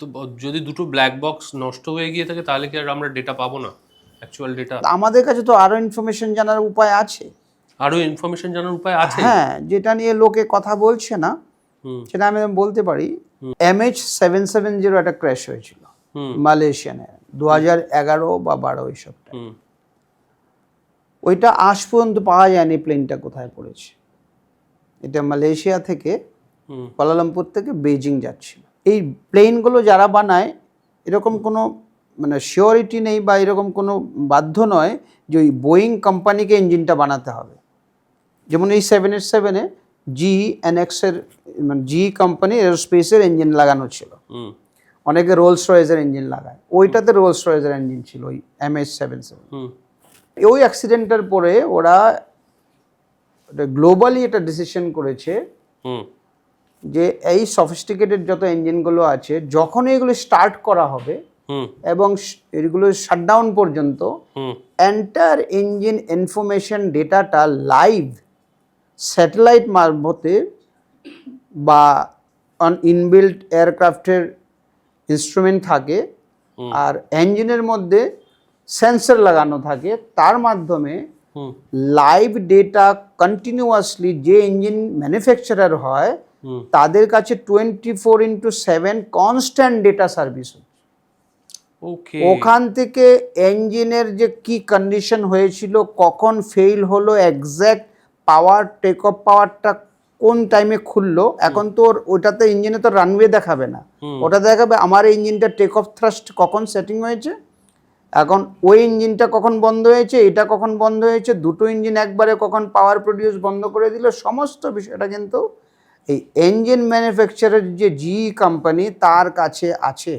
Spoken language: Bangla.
তো যদি দুটো ব্ল্যাক বক্স নষ্ট হয়ে গিয়ে থাকে তাহলে কি আর আমরা ডেটা পাবো না? অ্যাকচুয়াল ডেটা আমাদের কাছে তো আরও ইনফরমেশন জানার উপায় আছে। আরও ইনফরমেশন জানার উপায় আছে? হ্যাঁ যেটা নিয়ে লোকে কথা বলছে না সেটা আমি বলতে পারি এমএইচ সেভেন সেভেন জিরো একটা ক্র্যাশ হয়েছিল মালয়েশিয়ানে দু হাজার এগারো বা বারো এইসবটা হুম। ওইটা আজ পর্যন্ত পাওয়া যায়নি প্লেনটা কোথায় পড়েছে। এটা মালয়েশিয়া থেকে হুম। কুয়ালালামপুর থেকে বেজিং যাচ্ছিল। এই প্লেনগুলো যারা বানায় এরকম কোনো মানে শিওরিটি নেই বা এরকম কোনো বাধ্য নয় যে ওই বোয়িং কোম্পানিকে ইঞ্জিনটা বানাতে হবে। যেমন এই সেভেন এইট সেভেনে জি এনএক্সের মানে জি কোম্পানি এরোস্পেসের ইঞ্জিন লাগানো ছিল। হুম। অনেকে রোলস রয়েজের ইঞ্জিন লাগায়। ওইটাতে রোলস রয়েজের ইঞ্জিন ছিল ওই M H seven seven hmm. ওই অ্যাক্সিডেন্টের পরে ওরা গ্লোবালি এটা ডিসিশন করেছে হুম। যে এই সফিস্টিকেটেড যত ইঞ্জিনগুলো আছে যখন এগুলো স্টার্ট করা হবে এবং এগুলো শাটডাউন পর্যন্ত এন্টার ইঞ্জিন ইনফরমেশন ডেটাটা লাইভ স্যাটেলাইট মারফতে বা অন ইনবিল্ট এয়ারক্রাফটের ইনস্ট্রুমেন্ট থাকে আর ইঞ্জিনের মধ্যে সেন্সর লাগানো থাকে তার মাধ্যমে লাইভ ডেটা কন্টিনিউয়াসলি যে ইঞ্জিন ম্যানুফ্যাকচারার হয় তাদের কাছে twenty four into seven constant data service okay ওখান থেকে ইঞ্জিনের যে কি কন্ডিশন হয়েছিল কখন ফেল হলো এক্স্যাক্ট পাওয়ার টেক অফ পাওয়ারটা কোন টাইমে খুললো এখন তো ওর ওটাতে ইঞ্জিনে তো রানওয়ে দেখাবে না। ওটা দেখাবে আমার এই ইঞ্জিনটা টেক অফ থ্রাস্ট কখন সেটিং হয়েছে এখন ওই ইঞ্জিনটা কখন বন্ধ হয়েছে এটা কখন বন্ধ হয়েছে দুটো ইঞ্জিন একবারে কখন পাওয়ার প্রডিউস বন্ধ করে দিল সমস্ত বিষয়টা কিন্তু এই ইঞ্জিন ম্যানুফ্যাকচারের যে জি কোম্পানি তার কাছে আছে।